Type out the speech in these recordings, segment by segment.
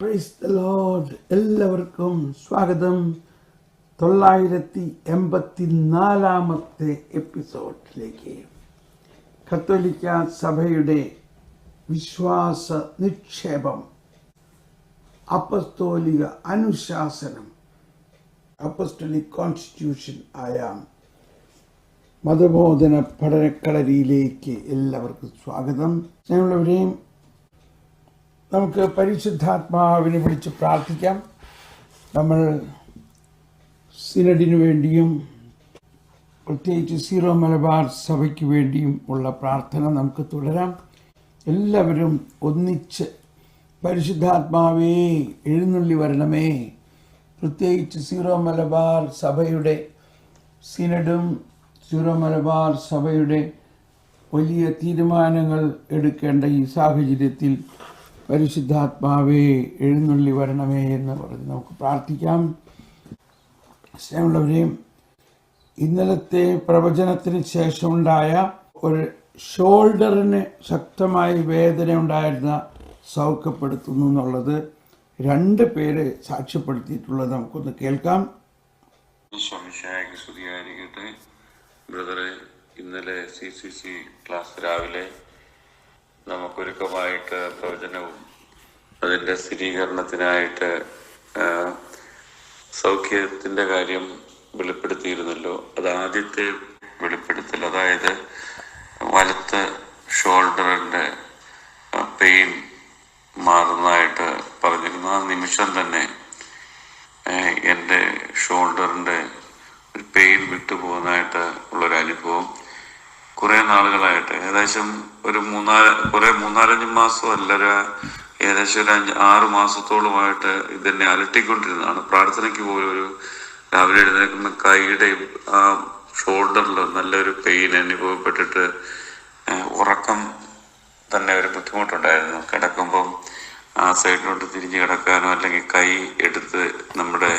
Price the load എല്ലാവർക്കും സ്വാഗതം. തൊള്ളായിരത്തി എൺപത്തി നാലാമത്തെ എപ്പിസോഡിലേക്ക്. കത്തോലിക്ക സഭയുടെ വിശ്വാസ നിക്ഷേപം അപ്പസ്തോലിക അനുശാസനം അപ്പസ്തോലിക് കോൺസ്റ്റിറ്റ്യൂഷൻ ആയ മതബോധന പഠനക്കളരിയിലേക്ക് എല്ലാവർക്കും സ്വാഗതം. ഞങ്ങളെവരെയും നമുക്ക് പരിശുദ്ധാത്മാവിനെ വിളിച്ച് പ്രാർത്ഥിക്കാം. നമ്മൾ സിനഡിനു വേണ്ടിയും പ്രത്യേകിച്ച് സീറോ മലബാർ സഭയ്ക്ക് വേണ്ടിയും ഉള്ള പ്രാർത്ഥന നമുക്ക് തുടരാം. എല്ലാവരും ഒന്നിച്ച് പരിശുദ്ധാത്മാവേ എഴുന്നള്ളി വരണമേ. പ്രത്യേകിച്ച് സീറോ മലബാർ സഭയുടെ സിനഡും സീറോ മലബാർ സഭയുടെ വലിയ തീരുമാനങ്ങൾ എടുക്കേണ്ട ഈ സാഹചര്യത്തിൽ പരിശുദ്ധാത്മാവേ എഴുന്നള്ളി വരണമേ എന്ന് പറഞ്ഞ് നമുക്ക് പ്രാർത്ഥിക്കാം. സ്നേഹമുള്ളവരെയും ഇന്നലത്തെ പ്രവചനത്തിന് ശേഷമുണ്ടായ ഒരു ഷോൾഡറിന് ശക്തമായി വേദന ഉണ്ടായിരുന്ന സൗഖ്യപ്പെടുത്തുന്നു എന്നുള്ളത് രണ്ട് പേര് സാക്ഷ്യപ്പെടുത്തിയിട്ടുള്ളത് നമുക്കൊന്ന് കേൾക്കാം. ബ്രദറെ ഇന്നലെ സി സി സി ക്ലാസ് രാവിലെ നമുക്കൊരുക്കമായിട്ട് പ്രവചനവും അതിന്റെ സ്ഥിരീകരണത്തിനായിട്ട് സൗഖ്യത്തിന്റെ കാര്യം വെളിപ്പെടുത്തിയിരുന്നല്ലോ. അത് ആദ്യത്തെ വെളിപ്പെടുത്തൽ അതായത് വലത്ത് ഷോൾഡറിന്റെ പെയിൻ മാറുന്നതായിട്ട് പറഞ്ഞിരുന്നു. ആ നിമിഷം തന്നെ എന്റെ ഷോൾഡറിന്റെ ഒരു പെയിൻ വിട്ടുപോകുന്നതായിട്ട് ഉള്ളൊരു അനുഭവം. കുറേ നാളുകളായിട്ട്. ഏകദേശം ഒരു മൂന്നാൽ കുറേ മൂന്നാലഞ്ച് മാസം അല്ല ഒരു ഏകദേശം ഒരു അഞ്ച് ആറ് മാസത്തോളമായിട്ട് ഇതെന്നെ അലട്ടിക്കൊണ്ടിരുന്നതാണ്. പ്രാർത്ഥനയ്ക്ക് പോലും ഒരു രാവിലെ എഴുന്നേൽക്കുന്ന കൈയുടെ ആ ഷോൾഡറിൽ നല്ലൊരു പെയിൻ അനുഭവപ്പെട്ടിട്ട് ഉറക്കം തന്നെ ഒരു ബുദ്ധിമുട്ടുണ്ടായിരുന്നു. കിടക്കുമ്പം ആ സൈഡിലോട്ട് തിരിഞ്ഞ് കിടക്കാനോ അല്ലെങ്കിൽ കൈ എടുത്ത് നമ്മുടെ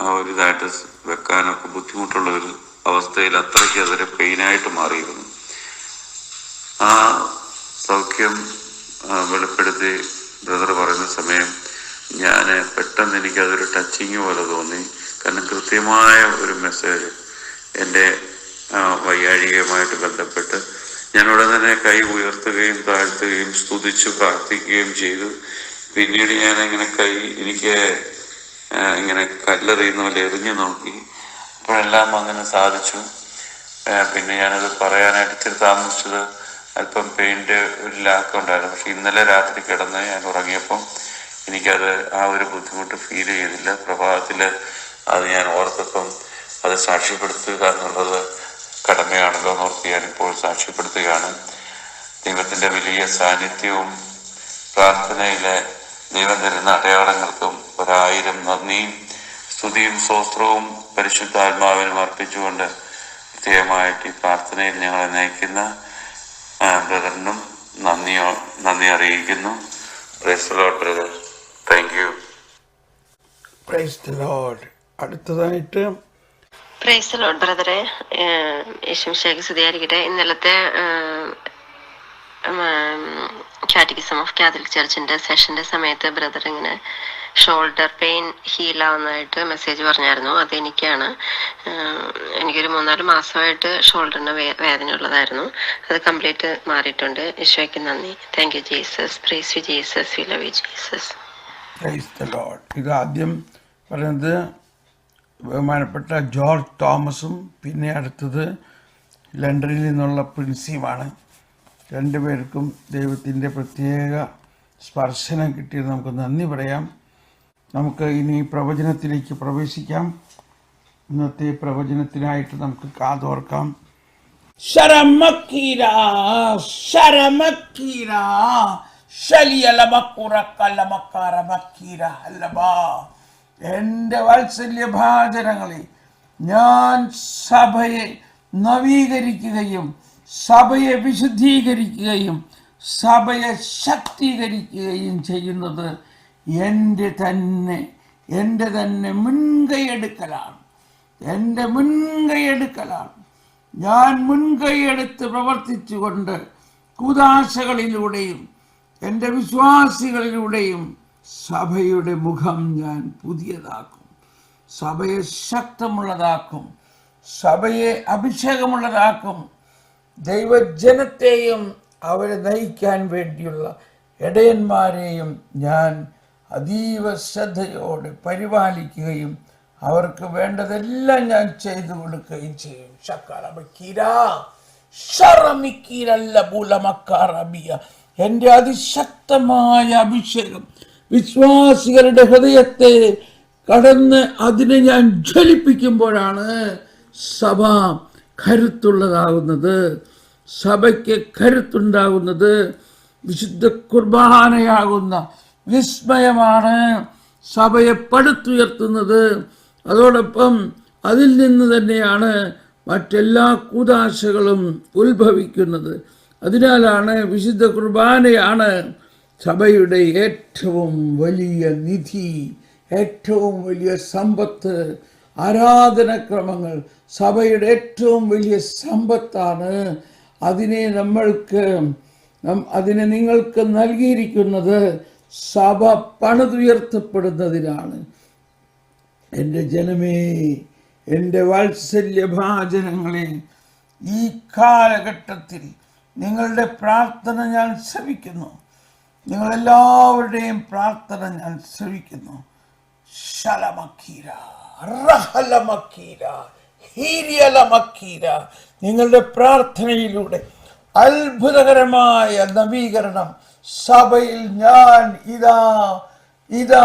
ആ ഒരു ഇതായിട്ട് വെക്കാനൊക്കെ ബുദ്ധിമുട്ടുള്ള ഒരു അവസ്ഥയിൽ അത്രയ്ക്ക് അതൊരു പെയിനായിട്ട് മാറിയിരുന്നു. ആ സൗഖ്യം വെളിപ്പെടുത്തി ബ്രദർ പറയുന്ന സമയം ഞാൻ പെട്ടെന്ന് എനിക്കതൊരു ടച്ചിങ് പോലെ തോന്നി. കാരണം കൃത്യമായ ഒരു മെസ്സേജ് എന്റെ വൈകാരികമായിട്ട് ബന്ധപ്പെട്ട് ഞാൻ ഉടൻ തന്നെ കൈ ഉയർത്തുകയും താഴ്ത്തുകയും സ്തുതിച്ച് പ്രാർത്ഥിക്കുകയും ചെയ്തു. പിന്നീട് ഞാൻ ഇങ്ങനെ കൈ എനിക്ക് ഇങ്ങനെ കല്ലെറിയുന്ന പോലെ എറിഞ്ഞു നോക്കി. അപ്പോഴെല്ലാം അങ്ങനെ സാധിച്ചു. പിന്നെ ഞാനത് പറയാനായിട്ട് ഇച്ചിരി താമസിച്ചത് അല്പം പെയിന്റ് ഒരു ലാക്ക് ഉണ്ടായിരുന്നു. പക്ഷെ ഇന്നലെ രാത്രി കിടന്ന് ഞാൻ ഉറങ്ങിയപ്പം എനിക്കത് ആ ഒരു ബുദ്ധിമുട്ട് ഫീൽ ചെയ്തില്ല. പ്രഭാതത്തിൽ അത് ഞാൻ ഓർത്തപ്പം അത് സാക്ഷ്യപ്പെടുത്തുക എന്നുള്ളത് കടമയാണല്ലോ എന്ന് ഓർത്ത് ഞാനിപ്പോൾ സാക്ഷ്യപ്പെടുത്തുകയാണ്. ദൈവത്തിന്റെ വലിയ സാന്നിധ്യവും പ്രാർത്ഥനയിലെ ദൈവം തരുന്ന അടയാളങ്ങൾക്കും ഒരായിരം നന്ദിയും സ്തുതിയും സ്വസ്ത്രവും പരിശുദ്ധാത്മാവിനും അർപ്പിച്ചുകൊണ്ട് പ്രത്യേകമായിട്ട് ഈ പ്രാർത്ഥനയിൽ ഞങ്ങളെ നയിക്കുന്ന ബ്രദറിനും നന്ദിയോ നന്ദി അറിയിക്കുന്നു. Praise brother thank you praise lord അടുത്തതായിട്ട് പ്രൈസ് ലോഡ് ബ്രദറെ യേശുശേഖർ സ്തുതിയായിരിക്കട്ടെ. ഇന്നലത്തെ കാറ്റഗിസം ഓഫ് കാത്തലിക് ചർച്ചിന്റെ സെഷന്റെ സമയത്ത് ബ്രദർ ഇങ്ങനെ ഷോൾഡർ പെയിൻ ഹീൽ ആവുന്നതായിട്ട് മെസ്സേജ് പറഞ്ഞായിരുന്നു. അതെനിക്കാണ് എനിക്കൊരു മൂന്നാൽ മാസമായിട്ട് ഷോൾഡറിന് വേദന ഉള്ളതായിരുന്നു അത് കംപ്ലീറ്റ് മാറിയിട്ടുണ്ട്. ഈശോയ്ക്ക് നന്ദി. Thank you Jesus praise you Jesus we love you Jesus ഇത് ആദ്യം പറയുന്നത് ബഹുമാനപ്പെട്ട ജോർജ് തോമസും പിന്നെ അടുത്തത് ലണ്ടനിൽ നിന്നുള്ള പ്രിൻസിയുമാണ്. രണ്ടുപേർക്കും ദൈവത്തിന്റെ പ്രത്യേക സ്പർശനം കിട്ടിയത്. നമുക്ക് നന്ദി പറയാം. നമുക്ക് ഇനി പ്രവചനത്തിലേക്ക് പ്രവേശിക്കാം. ഇന്നത്തെ പ്രവചനത്തിനായിട്ട് നമുക്ക് കാതോർക്കാം. ശരമക്കീര ശരമക്കീര ഭാചനങ്ങളെ ഞാൻ സഭയെ നവീകരിക്കുകയും സഭയെ വിശുദ്ധീകരിക്കുകയും സഭയെ ശക്തീകരിക്കുകയും ചെയ്യുന്നത് എന്റെ തന്നെ എന്റെ തന്നെ മുൻകൈയെടുക്കലാണ്. എന്റെ മുൻകൈയെടുക്കലാണ്. ഞാൻ മുൻകൈയെടുത്ത് പ്രവർത്തിച്ചുകൊണ്ട് കുതാശകളിലൂടെയും എന്റെ വിശ്വാസികളിലൂടെയും സഭയുടെ മുഖം ഞാൻ പുതിയതാക്കും. സഭയെ ശക്തമുള്ളതാക്കും. സഭയെ അഭിഷേകമുള്ളതാക്കും. ദൈവജനത്തെയും അവരെ നയിക്കാൻ വേണ്ടിയുള്ള ഇടയന്മാരെയും ഞാൻ അതീവ ശ്രദ്ധയോടെ പരിപാലിക്കുകയും അവർക്ക് വേണ്ടതെല്ലാം ഞാൻ ചെയ്തു കൊടുക്കുകയും ചെയ്യും. എന്റെ അതിശക്തമായ അഭിഷേകം വിശ്വാസികളുടെ ഹൃദയത്തെ കടന്ന് അതിനെ ഞാൻ ജ്വലിപ്പിക്കുമ്പോഴാണ് സഭ കരുത്തുള്ളതാകുന്നത്. സഭയ്ക്ക് കരുത്തുണ്ടാകുന്നത് വിശുദ്ധ കുർബാനയാകുന്ന വിസ്മയമാണ് സഭയെ പടുത്തുയർത്തുന്നത്. അതോടൊപ്പം അതിൽ നിന്ന് തന്നെയാണ് മറ്റെല്ലാ കൂതാശകളും ഉത്ഭവിക്കുന്നത്. അതിനാലാണ് വിശുദ്ധ കുർബാനയാണ് സഭയുടെ ഏറ്റവും വലിയ നിധി ഏറ്റവും വലിയ സമ്പത്ത്. ആരാധനക്രമങ്ങൾ സഭയുടെ ഏറ്റവും വലിയ സമ്പത്താണ്. അതിനെ നമ്മൾക്ക് അതിനെ നിങ്ങൾക്ക് നൽകിയിരിക്കുന്നത് സഭ പണിതുയർത്തപ്പെടുന്നതിനാണ്. എന്റെ ജനമേ എന്റെ വാത്സല്യഭാചനങ്ങളെ ഈ കാലഘട്ടത്തിൽ നിങ്ങളുടെ പ്രാർത്ഥന ഞാൻ ശ്രമിക്കുന്നു നിങ്ങളെല്ലാവരുടെയും പ്രാർത്ഥന ഞാൻ ശ്രമിക്കുന്നു നിങ്ങളുടെ പ്രാർത്ഥനയിലൂടെ അത്ഭുതകരമായ നവീകരണം സഭയിൽ ഞാൻ ഇതാ ഇതാ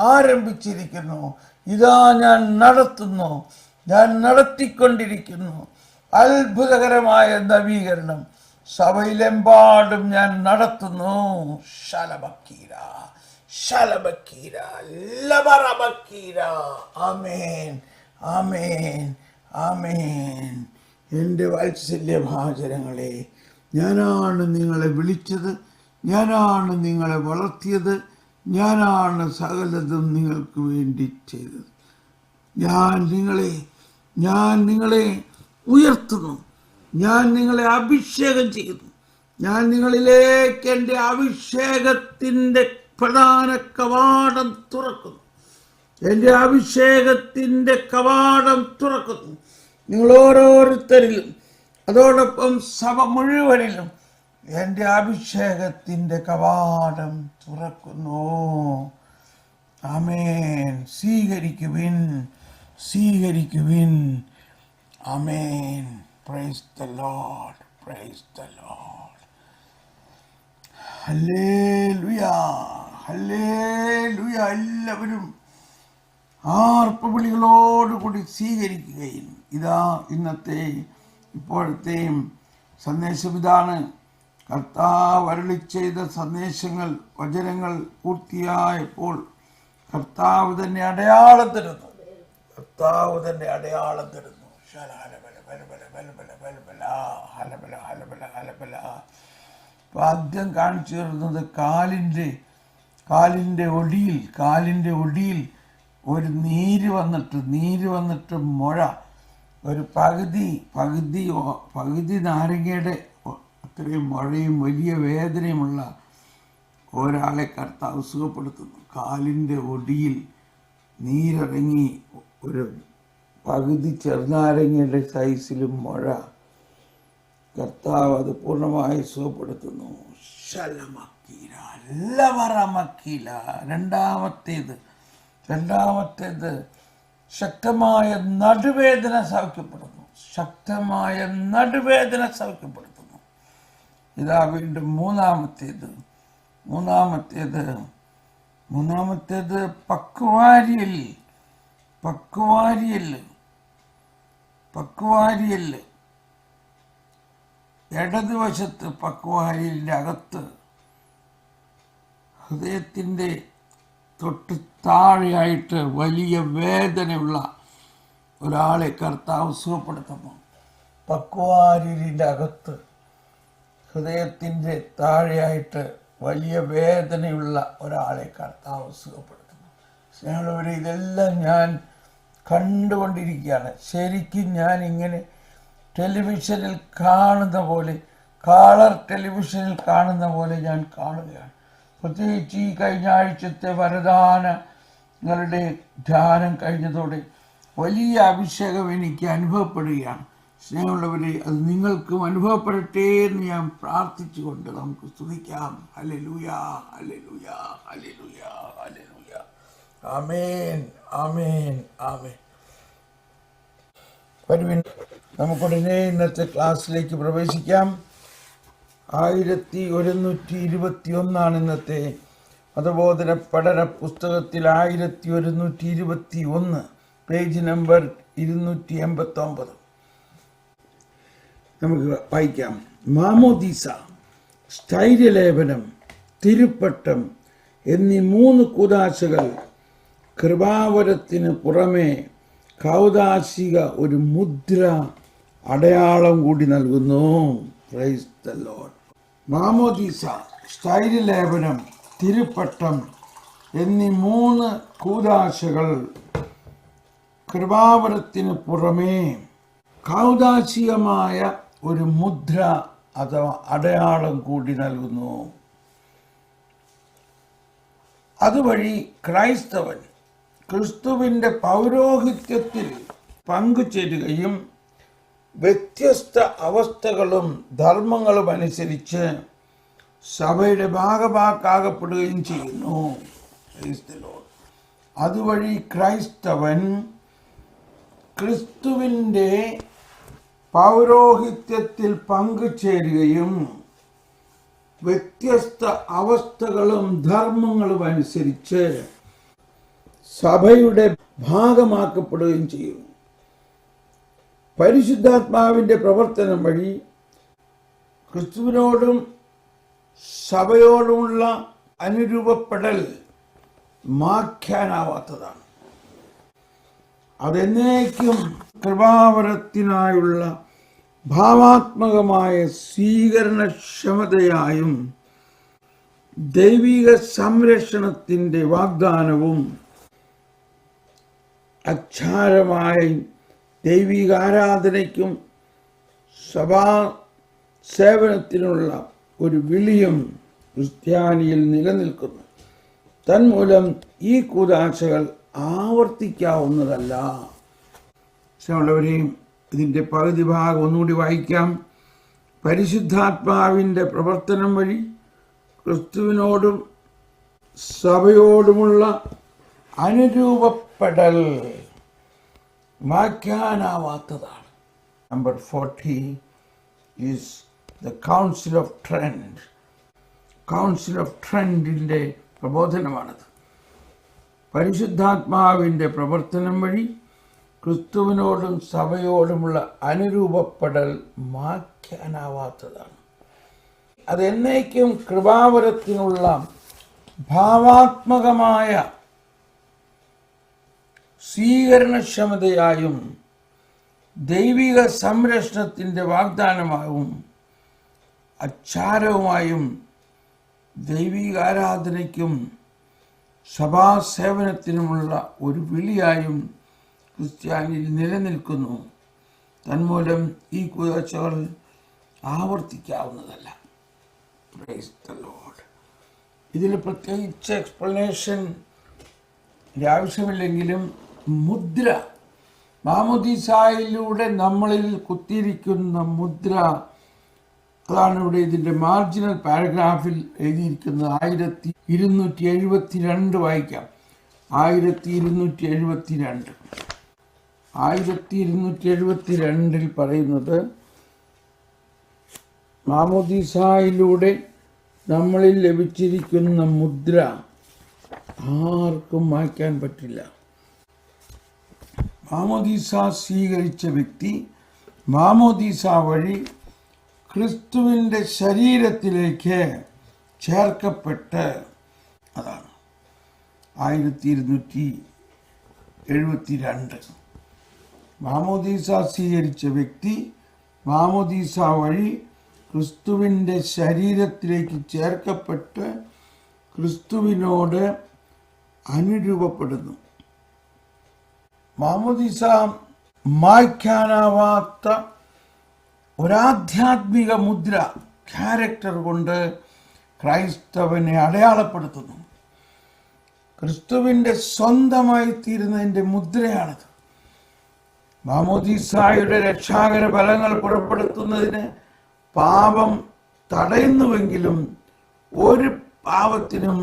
ആരംഭിച്ചിരിക്കുന്നു. ഇതാ ഞാൻ നടത്തുന്നു. ഞാൻ നടത്തിക്കൊണ്ടിരിക്കുന്നു. അത്ഭുതകരമായ നവീകരണം. സഭയിലെമ്പാടും ഞാൻ നടത്തുന്നു. ശലബക്കീര ശലബക്കീര ലബറബക്കീര ആമേൻ ആമേൻ ആമേൻ. എന്റെ വാത്സല്യഭാചരങ്ങളെ ഞാനാണ് നിങ്ങളെ വിളിച്ചത്. ഞാനാണ് നിങ്ങളെ വളർത്തിയത്. ഞാനാണ് സകലതും നിങ്ങൾക്ക് വേണ്ടി ചെയ്തത്. ഞാൻ നിങ്ങളെ ഞാൻ നിങ്ങളെ ഉയർത്തുന്നു. ഞാൻ നിങ്ങളെ അഭിഷേകം ചെയ്യുന്നു. ഞാൻ നിങ്ങളിലേക്ക് എന്റെ അഭിഷേകത്തിന്റെ പ്രധാന കവാടം തുറക്കുന്നു. എന്റെ അഭിഷേകത്തിന്റെ കവാടം തുറക്കുന്നു. നിങ്ങൾ ഓരോരുത്തരിലും അതോടൊപ്പം സഭ മുഴുവനിലും എന്റെ അഭിഷേകത്തിന്റെ കവാടം തുറക്കുന്നു. അമേൻ സ്വീകരിക്കുവിൻ സ്വീകരിക്കുവിൻ. അമേൻ praise the Lord praise the Lord hallelujah ലുയാ എല്ലാവരും. ആർപ്പവിളികളോടുകൂടി സ്വീകരിക്കുകയും ഇതാ ഇന്നത്തെ ഇപ്പോഴത്തെയും സന്ദേശം ഇതാണ് കർത്താവ് അരളി ചെയ്ത സന്ദേശങ്ങൾ വചനങ്ങൾ പൂർത്തിയായപ്പോൾ കർത്താവ് തന്നെ അടയാളം തരുന്നു. കർത്താവ് തന്നെ അടയാളം തരുന്നു. ആദ്യം കാണിച്ചു തരുന്നത് കാലിന്റെ കാലിന്റെ ഒടിയിൽ കാലിന്റെ ഒടിയിൽ ഒരു നീര് വന്നിട്ട് നീര് വന്നിട്ട് മുഴ ഒരു പകുതി പകുതി പകുതി നാരങ്ങയുടെ അത്രയും മഴയും വലിയ വേദനയുമുള്ള ഒരാളെ കർത്താവ് സുഖപ്പെടുത്തുന്നു. കാലിന്റെ ഒടിയിൽ നീരിറങ്ങി ഒരു പകുതി ചെറുനാരങ്ങയുടെ സൈസിലും മഴ കർത്താവ് അത് പൂർണമായി സുഖപ്പെടുത്തുന്നു. ശലമക്കീല രണ്ടാമത്തേത് രണ്ടാമത്തേത് ശക്തമായ നടുവേദന സൗഖ്യപ്പെടുന്നു ശക്തമായ നടുവേദന സൗഖ്യപ്പെടുത്തുന്നു ഇതാ വീണ്ടും മൂന്നാമത്തേത്. മൂന്നാമത്തേത്. മൂന്നാമത്തേത് പക്വാരിയൽ. പക്വാരിയൽ. പക്വാരിയൽ. ഇടതുവശത്ത് പക്വാരിയലിന്റെ അകത്ത് ഹൃദയത്തിന്റെ തൊട്ട് താഴെയായിട്ട് വലിയ വേദനയുള്ള ഒരാളെ കർത്താവ് സുഖപ്പെടുത്തുന്നു. പക്വാരിലിന്റെ അകത്ത് ഹൃദയത്തിന്റെ താഴെയായിട്ട് വലിയ വേദനയുള്ള ഒരാളെ കർത്താവ് സുഖപ്പെടുത്തുന്നു. സ്നേഹമുള്ളവരെ ഇതെല്ലാം ഞാൻ കണ്ടുകൊണ്ടിരിക്കുകയാണ്. ശരിക്കും ഞാൻ ഇങ്ങനെ ടെലിവിഷനിൽ കാണുന്ന പോലെ കളർ ടെലിവിഷനിൽ കാണുന്ന പോലെ ഞാൻ കാണുകയാണ്. പ്രത്യേകിച്ച് ഈ കഴിഞ്ഞ ആഴ്ചത്തെ വരദാനങ്ങളുടെ ധ്യാനം കഴിഞ്ഞതോടെ വലിയ അഭിഷേകം എനിക്ക് അനുഭവപ്പെടുകയാണ്. സ്നേഹമുള്ളവരെ അത് നിങ്ങൾക്കും അനുഭവപ്പെടട്ടെ എന്ന് ഞാൻ പ്രാർത്ഥിച്ചുകൊണ്ട് നമുക്ക് സ്തുതിക്കാം. ഹലലുയാ ഹലലുയാ ഹലലുയാ ഹലലുയാ ആമേൻ ആമേൻ ആമേൻ. വരുവിൻ നമുക്കുടനെ ഇന്നത്തെ ക്ലാസ്സിലേക്ക് പ്രവേശിക്കാം. ആയിരത്തി ഒരുന്നൂറ്റി ഇരുപത്തി ഒന്നാണ് ഇന്നത്തെ മതബോധന പഠന പുസ്തകത്തിൽ ആയിരത്തി ഒരുന്നൂറ്റി ഇരുപത്തി ഒന്ന് പേജ് നമ്പർ ഇരുന്നൂറ്റി എൺപത്തി ഒമ്പത് നമുക്ക് വായിക്കാം മാമോദീസ സ്ഥൈര്യലേപനം തിരുപ്പട്ടം എന്നീ മൂന്ന് കൂതാശകൾ കൃപാവരത്തിന് പുറമേ കൗതാശിക ഒരു മുദ്ര അടയാളം കൂടി നൽകുന്നു പ്രൈസ്. മാമോദീസ സ്ഥൈര്യലേപനം തിരുപ്പട്ടം എന്നീ മൂന്ന് കൂതാശകൾ കൃപാവരത്തിന് പുറമേ കൗതാശികമായ ഒരു മുദ്ര അഥവാ അടയാളം കൂടി നൽകുന്നു. അതുവഴി ക്രൈസ്തവൻ ക്രിസ്തുവിന്റെ പൗരോഹിത്യത്തിൽ പങ്കുചേരുകയും വ്യത്യസ്ത അവസ്ഥകളും ധർമ്മങ്ങളും അനുസരിച്ച് സഭയുടെ ഭാഗമാക്കാകപ്പെടുകയും ചെയ്യുന്നു. അതുവഴി ക്രൈസ്തവൻ ക്രിസ്തുവിന്റെ പൗരോഹിത്യത്തിൽ പങ്കുചേരുകയും വ്യത്യസ്ത അവസ്ഥകളും ധർമ്മങ്ങളും അനുസരിച്ച് സഭയുടെ ഭാഗമാക്കപ്പെടുകയും ചെയ്യും. പരിശുദ്ധാത്മാവിന്റെ പ്രവർത്തനം വഴി ക്രിസ്തുവിനോടും സഭയോടുമുള്ള അനുരൂപപ്പെടൽ മാഖ്യാനാവാത്തതാണ്. അതെന്നേക്കും കൃപാവരത്തിനായുള്ള ഭാവാത്മകമായ സ്വീകരണക്ഷമതയായും ദൈവിക സംരക്ഷണത്തിന്റെ വാഗ്ദാനവും അക്ഷാരമായ ദൈവിക ആരാധനയ്ക്കും സഭാ സേവനത്തിനുള്ള ഒരു വിളിയും ക്രിസ്ത്യാനിയിൽ നിലനിൽക്കുന്നു. തന്മൂലം ഈ കൂതാശകൾ ആവർത്തിക്കാവുന്നതല്ല. ശ്രീയുള്ളവരെയും ഇതിന്റെ പകുതി ഭാഗം ഒന്നുകൂടി വായിക്കാം. പരിശുദ്ധാത്മാവിന്റെ പ്രവർത്തനം വഴി ക്രിസ്തുവിനോടും സഭയോടുമുള്ള അനുരൂപപ്പെടൽ വായിക്കാനാവാത്തതാണ് number forty is the council of Trent council of ട്രെൻഡിന്റെ പ്രബോധനമാണത്. പരിശുദ്ധാത്മാവിന്റെ പ്രവർത്തനം വഴി ക്രിസ്തുവിനോടും സഭയോടുമുള്ള അനുരൂപപ്പെടൽ മാറ്റാനാവാത്തതാണ് അതെന്നേക്കും കൃപാവരത്തിനുള്ള ഭാവാത്മകമായ സ്വീകരണക്ഷമതയായും ദൈവിക സംരക്ഷണത്തിന്റെ വാഗ്ദാനമായും അച്ചാരവുമായും ദൈവിക ആരാധനയ്ക്കും സഭാസേവനത്തിനുമുള്ള ഒരു വിളിയായും ക്രിസ്ത്യാനിയിൽ നിലനിൽക്കുന്നു. തന്മൂലം ഈ കുതച്ചകൾ ആവർത്തിക്കാവുന്നതല്ല. ഇതിൽ പ്രത്യേകിച്ച് എക്സ്പ്ലനേഷൻ ആവശ്യമില്ലെങ്കിലും മുദ്ര. മാമുദീസായിലൂടെ നമ്മളിൽ കുത്തിയിരിക്കുന്ന മുദ്ര. അതാണ് ഇവിടെ ഇതിന്റെ മാർജിനൽ പാരഗ്രാഫിൽ എഴുതിയിരിക്കുന്നത്. ആയിരത്തി ഇരുന്നൂറ്റി എഴുപത്തി രണ്ട് വായിക്കാം. ആയിരത്തി ഇരുന്നൂറ്റി എഴുപത്തി രണ്ട് ആയിരത്തി ഇരുന്നൂറ്റി എഴുപത്തി രണ്ടിൽ പറയുന്നത് മാമോദീസായിലൂടെ നമ്മളിൽ ലഭിച്ചിരിക്കുന്ന മുദ്ര ആർക്കും മായ്ക്കാൻ പറ്റില്ല. മാമോദീസ സ്വീകരിച്ച വ്യക്തി മാമോദീസ വഴി ക്രിസ്തുവിന്റെ ശരീരത്തിലേക്ക് ചേർക്കപ്പെട്ട് അതാണ് ആയിരത്തി ഇരുന്നൂറ്റി എഴുപത്തി രണ്ട് മാമോദീസ സ്വീകരിച്ച വ്യക്തി മാമോദീസ വഴി ക്രിസ്തുവിന്റെ ശരീരത്തിലേക്ക് ചേർക്കപ്പെട്ട് ക്രിസ്തുവിനോട് അനുരൂപപ്പെടുന്നു. മാമോദീസ മായ്ക്കാനാവാത്ത ഒരാധ്യാത്മിക മുദ്ര ക്യാരക്ടർ കൊണ്ട് ക്രൈസ്തവനെ അടയാളപ്പെടുത്തുന്നു. ക്രിസ്തുവിന്റെ സ്വന്തമായി തീരുന്നതിന്റെ മുദ്രയാണത്. മാമോദീസായുടെ രക്ഷാകര ഫലങ്ങൾ പുറപ്പെടുത്തുന്നതിന് പാപം തടയുന്നുവെങ്കിലും ഒരു പാപത്തിനും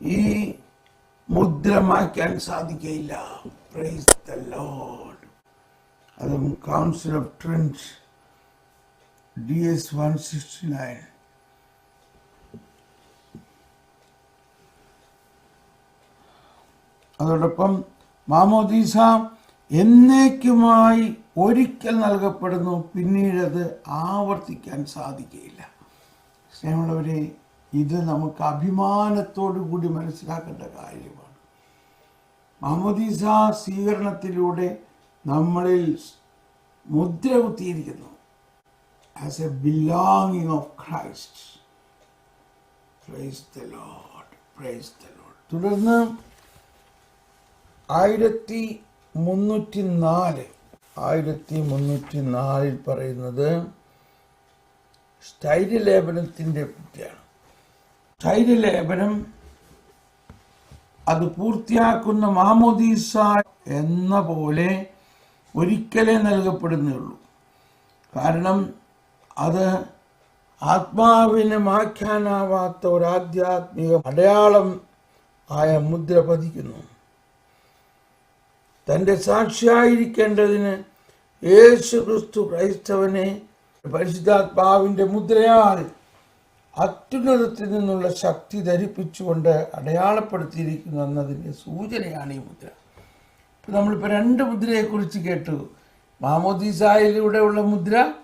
ഈ മുദ്ര മാറ്റാൻ സാധിക്കയില്ല പ്രൈസ് അതും council of Trent D S one sixty nine അതോടൊപ്പം മാമോദീസ എന്നേക്കുമായി ഒരിക്കൽ നൽകപ്പെടുന്നു പിന്നീടത് ആവർത്തിക്കാൻ സാധിക്കുകയില്ല. സ്നേഹമുള്ളവരെ ഇത് നമുക്ക് അഭിമാനത്തോടു കൂടി മനസ്സിലാക്കേണ്ട കാര്യമാണ്. മഹമ്മദീസ സ്വീകരണത്തിലൂടെ നമ്മളിൽ മുദ്ര കുത്തിയിരിക്കുന്നു. As a belonging of Christ praise the തുടർന്ന് ആയിരത്തി മുന്നൂറ്റി നാല് ആയിരത്തി മുന്നൂറ്റി നാലിൽ പറയുന്നത് സ്ഥൈര്യലേപനത്തിന്റെ കുട്ടിയാണ്. സ്ഥൈര്യലേപനം അത് പൂർത്തിയാക്കുന്ന മാമോദീസ എന്ന പോലെ ഒരിക്കലേ നൽകപ്പെടുന്നുള്ളൂ. കാരണം അത് ആത്മാവിനെ മായ്ക്കാനാവാത്ത ഒരാധ്യാത്മിക അടയാളം ആയ മുദ്ര പതിക്കുന്നു. തന്റെ സാക്ഷിയായിരിക്കേണ്ടതിന് യേശു ക്രിസ്തു ക്രൈസ്തവനെ പരിശുദ്ധാത്മാവിന്റെ മുദ്രയാൽ അത്യുന്നതത്തിൽ നിന്നുള്ള ശക്തി ധരിപ്പിച്ചുകൊണ്ട് അടയാളപ്പെടുത്തിയിരിക്കുന്നു എന്നതിന്റെ സൂചനയാണ് ഈ മുദ്ര. ഇപ്പം നമ്മളിപ്പോൾ രണ്ട് മുദ്രയെക്കുറിച്ച് കേട്ടു. മാമോദീസായിലൂടെയുള്ള മുദ്ര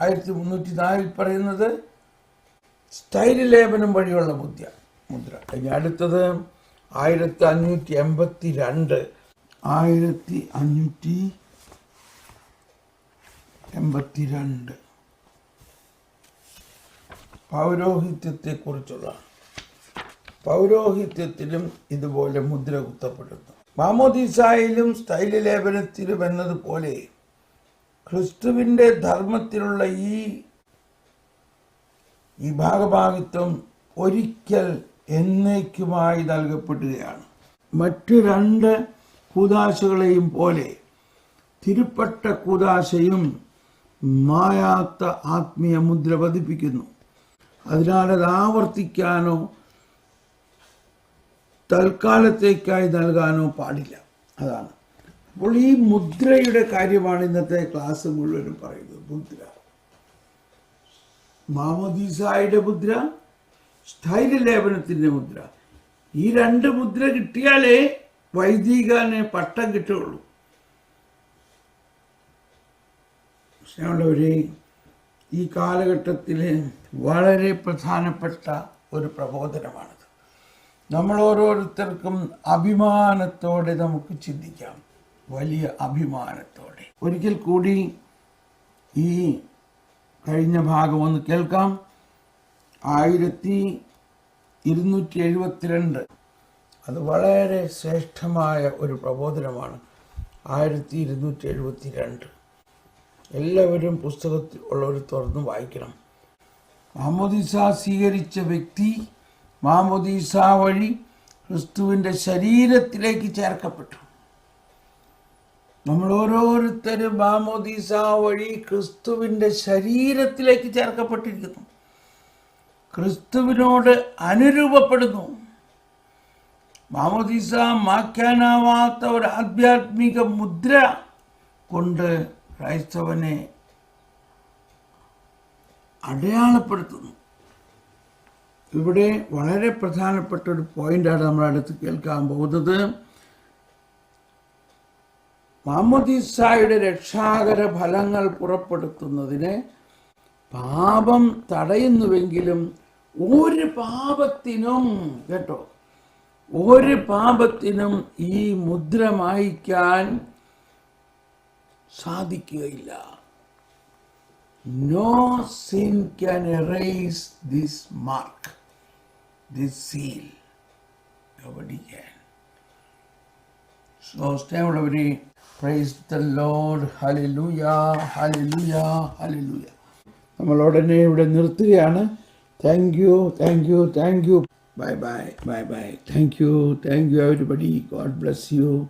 ആയിരത്തി മുന്നൂറ്റി നാലിൽ പറയുന്നത് സ്റ്റൈലിലേപനം വഴിയുള്ള മുദ്ര മുദ്ര. ഇനി അടുത്തത് ആയിരത്തി അഞ്ഞൂറ്റി എൺപത്തി രണ്ട്. ആയിരത്തി അഞ്ഞൂറ്റി എൺപത്തി രണ്ട് പൗരോഹിത്യത്തെക്കുറിച്ചുള്ള പൗരോഹിത്യത്തിലും ഇതുപോലെ മുദ്ര കുത്തപ്പെടുന്നു. മാമോദീസായിലും സ്ഥൈല ലേപനത്തിലും എന്നതുപോലെ ക്രിസ്തുവിന്റെ ധർമ്മത്തിലുള്ള ഈ ഈ ഒരിക്കൽ എന്നേക്കുമായി നൽകപ്പെടുകയാണ്. മറ്റു രണ്ട് കൂതാശകളെയും പോലെ തിരുപ്പട്ട കൂതാശയും മായാത്ത ആത്മീയ മുദ്ര പതിപ്പിക്കുന്നു. അതിനാൽ അത് ആവർത്തിക്കാനോ തൽക്കാലത്തേക്കായി നൽകാനോ പാടില്ല. അതാണ്. അപ്പോൾ ഈ മുദ്രയുടെ കാര്യമാണ് ഇന്നത്തെ ക്ലാസ് മുഴുവനും പറയുന്നത്. മുദ്ര. മാമോദീസായുടെ മുദ്ര സ്ഥൈര്യലേപനത്തിന്റെ മുദ്ര. ഈ രണ്ട് മുദ്ര കിട്ടിയാലേ വൈദികന് പട്ടം കിട്ടുകയുള്ളൂ. സ്നേഹമുള്ളവരെ ഈ കാലഘട്ടത്തിൽ വളരെ പ്രധാനപ്പെട്ട ഒരു പ്രബോധനമാണിത്. നമ്മൾ ഓരോരുത്തർക്കും അഭിമാനത്തോടെ നമുക്ക് ചിന്തിക്കാം. വലിയ അഭിമാനത്തോടെ. ഒരിക്കൽ കൂടി ഈ കഴിഞ്ഞ ഭാഗം ഒന്ന് കേൾക്കാം. ആയിരത്തി ഇരുന്നൂറ്റി എഴുപത്തിരണ്ട് അത് വളരെ ശ്രേഷ്ഠമായ ഒരു പ്രബോധനമാണ്. ആയിരത്തി ഇരുന്നൂറ്റി എഴുപത്തി രണ്ട് എല്ലാവരും പുസ്തകത്തിൽ ഉള്ളവർ തുറന്ന് വായിക്കണം. മാമോദീസ സ്വീകരിച്ച വ്യക്തി മാമോദീസ വഴി ക്രിസ്തുവിന്റെ ശരീരത്തിലേക്ക് ചേർക്കപ്പെട്ടു. നമ്മൾ ഓരോരുത്തരും മാമോദീസ വഴി ക്രിസ്തുവിന്റെ ശരീരത്തിലേക്ക് ചേർക്കപ്പെട്ടിരിക്കുന്നു. ക്രിസ്തുവിനോട് അനുരൂപപ്പെടുന്നു. മാമോദീസ മാക്കാനാവാത്ത ഒരു ആധ്യാത്മിക മുദ്ര കൊണ്ട് ക്രൈസ്തവനെ അടയാളപ്പെടുത്തുന്നു. ഇവിടെ വളരെ പ്രധാനപ്പെട്ട ഒരു പോയിന്റാണ് നമ്മൾ അടുത്ത് കേൾക്കാൻ പോകുന്നത്. മാമോദീസായുടെ രക്ഷാകര ഫലങ്ങൾ പുറപ്പെടുത്തുന്നതിന് പാപം തടയുന്നുവെങ്കിലും ഒരു പാപത്തിനും കേട്ടോ ഒരു പാപത്തിനും ഈ മുദ്ര മായ്ക്കാൻ സാധിക്കുകയില്ല. No sin can erase this mark this seal nobody can. So സ്നേഹമുള്ളവരെ പ്രൈസ് ദ ലോഡ് ഹല്ലേലൂയ ഹല്ലേലൂയ ഹല്ലേലൂയ നമ്മൾ ഉടനെ ഇവിടെ നിർത്തുകയാണ്. Thank you thank you thank you Bye bye. Bye bye. Thank you. Thank you, everybody. God bless you.